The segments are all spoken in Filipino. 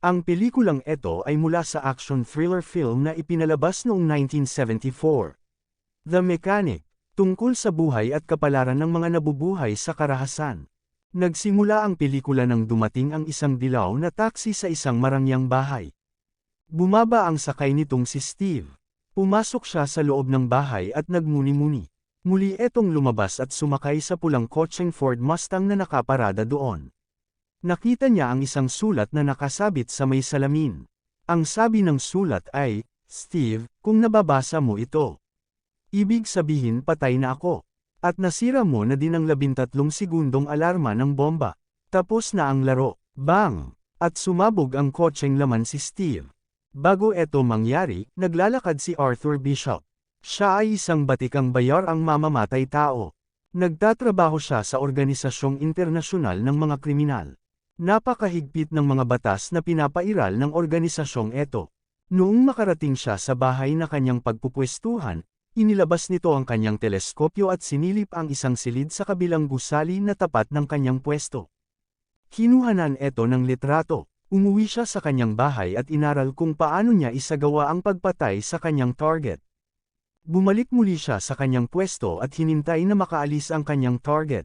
Ang pelikulang ito ay mula sa action thriller film na ipinalabas noong 1974. The Mechanic, tungkol sa buhay at kapalaran ng mga nabubuhay sa karahasan. Nagsimula ang pelikula nang dumating ang isang dilaw na taxi sa isang marangyang bahay. Bumaba ang sakay nitong si Steve. Pumasok siya sa loob ng bahay at nagmuni-muni. Muli etong lumabas at sumakay sa pulang kotseng Ford Mustang na nakaparada doon. Nakita niya ang isang sulat na nakasabit sa may salamin. Ang sabi ng sulat ay, Steve, kung nababasa mo ito. Ibig sabihin patay na ako. At nasira mo na din ang labintatlong segundong alarma ng bomba. Tapos na ang laro. Bang! At sumabog ang kotseng laman si Steve. Bago eto mangyari, naglalakad si Arthur Bishop. Siya ay isang batikang bayar ang mamamatay tao. Nagtatrabaho siya sa Organisasyong Internasyonal ng Mga Kriminal. Napakahigpit ng mga batas na pinapairal ng organisasyong eto. Noong makarating siya sa bahay na kanyang pagpupwestuhan, inilabas nito ang kanyang teleskopyo at sinilip ang isang silid sa kabilang gusali na tapat ng kanyang pwesto. Kinuhanan eto ng litrato, umuwi siya sa kanyang bahay at inaral kung paano niya isagawa ang pagpatay sa kanyang target. Bumalik muli siya sa kanyang pwesto at hinintay na makaalis ang kanyang target.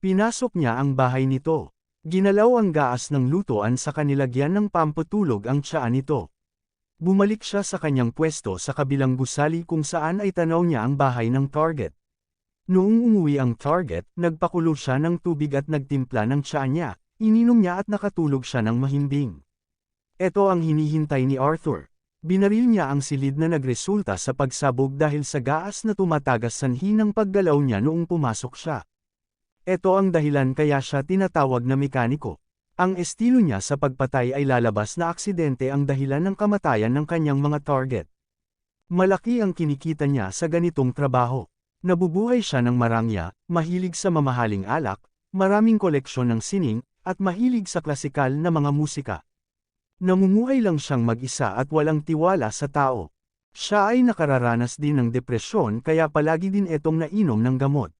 Pinasok niya ang bahay nito. Ginalaw ang gaas ng lutoan sa kanilagyan ng pampatulog ang tiyaan nito. Bumalik siya sa kanyang pwesto sa kabilang gusali kung saan ay tanaw niya ang bahay ng target. Noong umuwi ang target, nagpakulo siya ng tubig at nagtimpla ng tiyaan niya, ininom niya at nakatulog siya ng mahimbing. Ito ang hinihintay ni Arthur. Binaril niya ang silid na nagresulta sa pagsabog dahil sa gaas na tumatagas sanhi ng paggalaw niya noong pumasok siya. Ito ang dahilan kaya siya tinatawag na mekaniko. Ang estilo niya sa pagpatay ay lalabas na aksidente ang dahilan ng kamatayan ng kanyang mga target. Malaki ang kinikita niya sa ganitong trabaho. Nabubuhay siya ng marangya, mahilig sa mamahaling alak, maraming koleksyon ng sining, at mahilig sa klasikal na mga musika. Namumuhay lang siyang mag-isa at walang tiwala sa tao. Siya ay nakararanas din ng depresyon kaya palagi din itong nainom ng gamot.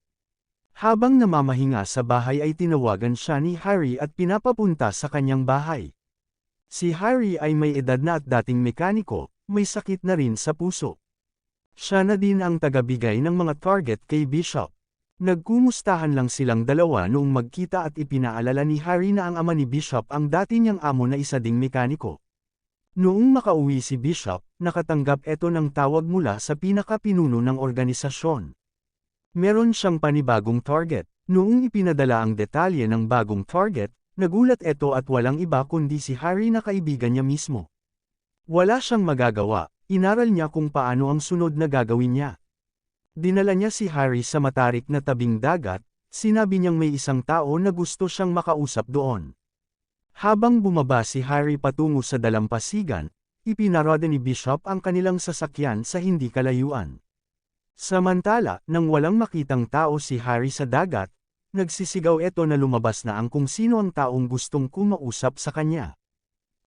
Habang namamahinga sa bahay ay tinawagan siya ni Harry at pinapapunta sa kanyang bahay. Si Harry ay may edad na at dating mekaniko, may sakit na rin sa puso. Siya na din ang tagabigay ng mga target kay Bishop. Nagkumustahan lang silang dalawa noong magkita at ipinaalala ni Harry na ang ama ni Bishop ang dati niyang amo na isa ding mekaniko. Noong makauwi si Bishop, nakatanggap ito ng tawag mula sa pinakapinuno ng organisasyon. Meron siyang panibagong target. Noong ipinadala ang detalye ng bagong target, nagulat ito at walang iba kundi si Harry na kaibigan niya mismo. Wala siyang magagawa, inaral niya kung paano ang sunod na gagawin niya. Dinala niya si Harry sa matarik na tabing dagat, sinabi niyang may isang tao na gusto siyang makausap doon. Habang bumaba si Harry patungo sa dalampasigan, ipinarada ni Bishop ang kanilang sasakyan sa hindi kalayuan. Samantala, nang walang makitang tao si Harry sa dagat, nagsisigaw ito na lumabas na ang kung sino ang taong gustong kumausap sa kanya.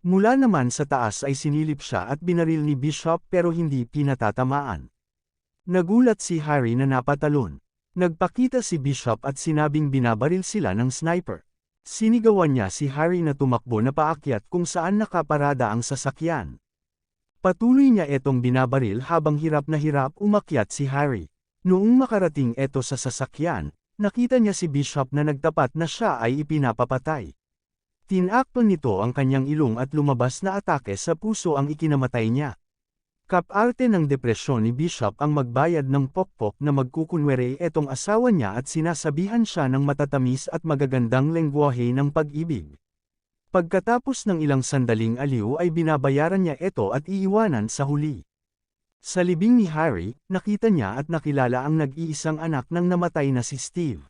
Mula naman sa taas ay sinilip siya at binaril ni Bishop pero hindi pinatatamaan. Nagulat si Harry na napatalon. Nagpakita si Bishop at sinabing binabaril sila ng sniper. Sinigawan niya si Harry na tumakbo na paakyat kung saan nakaparada ang sasakyan. Patuloy niya etong binabaril habang hirap na hirap umakyat si Harry. Noong makarating eto sa sasakyan, nakita niya si Bishop na nagtapat na siya ay ipinapapatay. Tinakpan nito ang kanyang ilong at lumabas na atake sa puso ang ikinamatay niya. Kaparte ng depresyon ni Bishop ang magbayad ng pokpok na magkukunwere etong asawa niya at sinasabihan siya ng matatamis at magagandang lengguwahe ng pag-ibig. Pagkatapos ng ilang sandaling aliw ay binabayaran niya ito at iiwanan sa huli. Sa libing ni Harry, nakita niya at nakilala ang nag-iisang anak ng namatay na si Steve.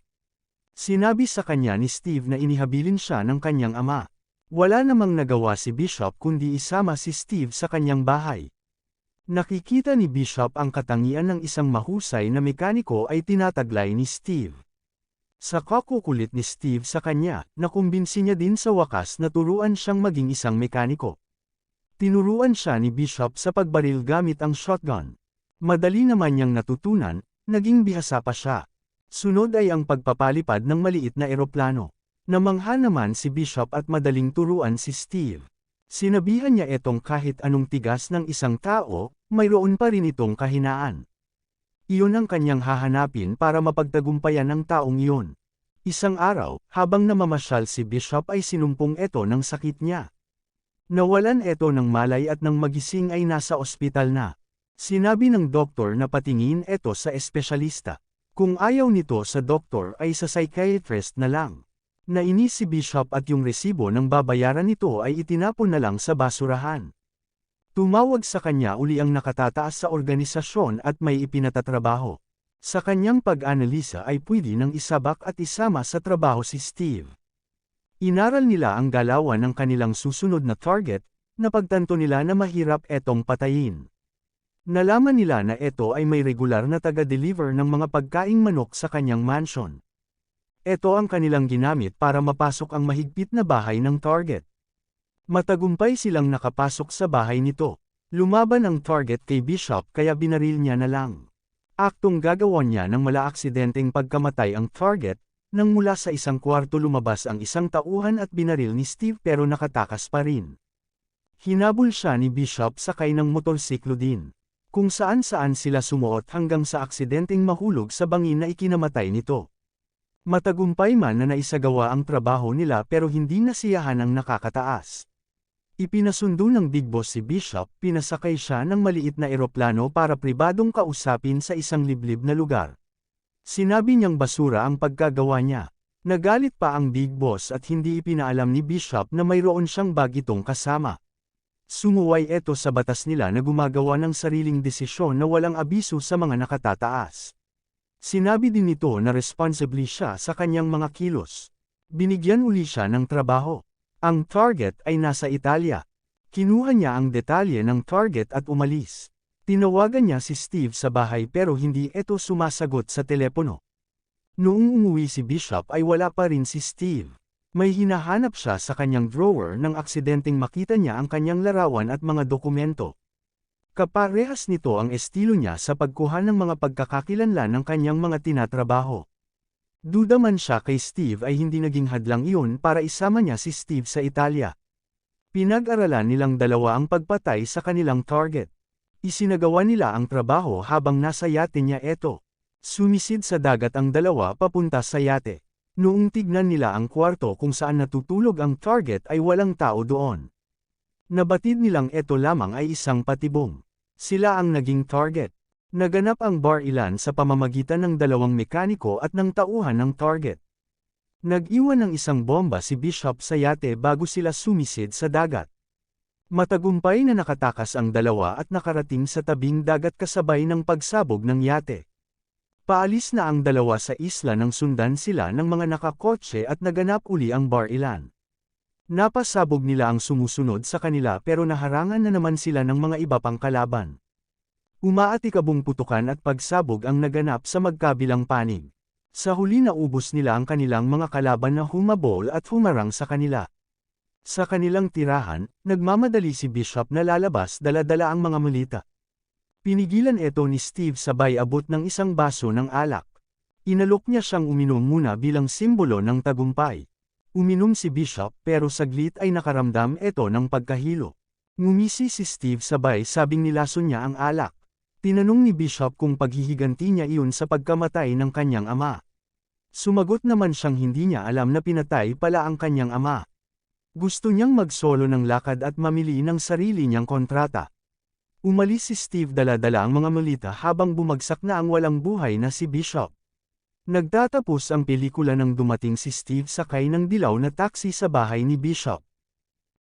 Sinabi sa kanya ni Steve na inihabilin siya ng kanyang ama. Wala namang nagawa si Bishop kundi isama si Steve sa kanyang bahay. Nakikita ni Bishop ang katangian ng isang mahusay na mekaniko ay tinataglay ni Steve. Sa kakukulit ni Steve sa kanya, nakumbinsi niya din sa wakas na turuan siyang maging isang mekaniko. Tinuruan siya ni Bishop sa pagbaril gamit ang shotgun. Madali naman niyang natutunan, naging bihasa pa siya. Sunod ay ang pagpapalipad ng maliit na eroplano. Namangha naman si Bishop at madaling turuan si Steve. Sinabihan niya etong kahit anong tigas ng isang tao, mayroon pa rin itong kahinaan. Iyon ang kanyang hahanapin para mapagtagumpayan ng taong iyon. Isang araw, habang namamasyal si Bishop ay sinumpong ito ng sakit niya. Nawalan ito ng malay at nang magising ay nasa ospital na. Sinabi ng doktor na patingin ito sa espesyalista. Kung ayaw nito sa doktor ay sa psychiatrist na lang. Nainis si Bishop at yung resibo ng babayaran nito ay itinapon na lang sa basurahan. Tumawag sa kanya uli ang nakatataas sa organisasyon at may ipinatatrabaho. Sa kanyang pag-analisa ay pwede nang isabak at isama sa trabaho si Steve. Inaral nila ang galawan ng kanilang susunod na target, napagtanto nila na mahirap etong patayin. Nalaman nila na ito ay may regular na taga-deliver ng mga pagkaing manok sa kanyang mansion. Ito ang kanilang ginamit para mapasok ang mahigpit na bahay ng target. Matagumpay silang nakapasok sa bahay nito. Lumaban ang target kay Bishop kaya binaril niya na lang. Aktong gagawan niya ng mala aksidenteng pagkamatay ang target, nang mula sa isang kwarto lumabas ang isang tauhan at binaril ni Steve pero nakatakas pa rin. Hinabol siya ni Bishop sakay ng motorsiklo din. Kung saan saan sila sumuot hanggang sa aksidenteng mahulog sa bangin na ikinamatay nito. Matagumpay man na naisagawa ang trabaho nila pero hindi nasiyahan ang nakakataas. Ipinasundo ng Big Boss si Bishop, pinasakay siya ng maliit na eroplano para pribadong kausapin sa isang liblib na lugar. Sinabi niyang basura ang pagkagawa niya. Nagalit pa ang Big Boss at hindi ipinaalam ni Bishop na mayroon siyang bagitong kasama. Sumuway ito sa batas nila na gumagawa ng sariling desisyon na walang abiso sa mga nakatataas. Sinabi din nito na responsibly siya sa kanyang mga kilos. Binigyan uli siya ng trabaho. Ang target ay nasa Italia. Kinuha niya ang detalye ng target at umalis. Tinawagan niya si Steve sa bahay pero hindi ito sumasagot sa telepono. Noong umuwi si Bishop ay wala pa rin si Steve. May hinahanap siya sa kanyang drawer nang aksidenteng makita niya ang kanyang larawan at mga dokumento. Kaparehas nito ang estilo niya sa pagkuha ng mga pagkakakilanlan ng kanyang mga tinatrabaho. Duda man siya kay Steve ay hindi naging hadlang iyon para isama niya si Steve sa Italia. Pinag-aralan nilang dalawa ang pagpatay sa kanilang target. Isinagawa nila ang trabaho habang nasa yate niya eto. Sumisid sa dagat ang dalawa papunta sa yate. Noong tignan nila ang kwarto kung saan natutulog ang target ay walang tao doon. Nabatid nilang eto lamang ay isang patibong. Sila ang naging target. Naganap ang bar ilan sa pamamagitan ng dalawang mekaniko at ng tauhan ng target. Nag-iwan ng isang bomba si Bishop sa yate bago sila sumisid sa dagat. Matagumpay na nakatakas ang dalawa at nakarating sa tabing dagat kasabay ng pagsabog ng yate. Paalis na ang dalawa sa isla nang sundan sila ng mga nakakotse at naganap uli ang bar ilan. Napasabog nila ang sumusunod sa kanila pero naharangan na naman sila ng mga iba pang kalaban. Umaatikabong putukan at pagsabog ang naganap sa magkabilang panig. Sa huli naubos nila ang kanilang mga kalaban na humabol at humarang sa kanila. Sa kanilang tirahan, nagmamadali si Bishop na lalabas dala-dala ang mga mulita. Pinigilan ito ni Steve sabay abot ng isang baso ng alak. Inalok niya siyang uminom muna bilang simbolo ng tagumpay. Uminom si Bishop pero saglit ay nakaramdam ito ng pagkahilo. Ngumisi si Steve sabay sabing nilason niya ang alak. Tinanong ni Bishop kung paghihiganti niya iyon sa pagkamatay ng kanyang ama. Sumagot naman siyang hindi niya alam na pinatay pala ang kanyang ama. Gusto niyang magsolo ng lakad at mamili ng sarili niyang kontrata. Umalis si Steve dala-dala ang mga malita habang bumagsak na ang walang buhay na si Bishop. Nagtatapos ang pelikula nang dumating si Steve sakay ng dilaw na taxi sa bahay ni Bishop.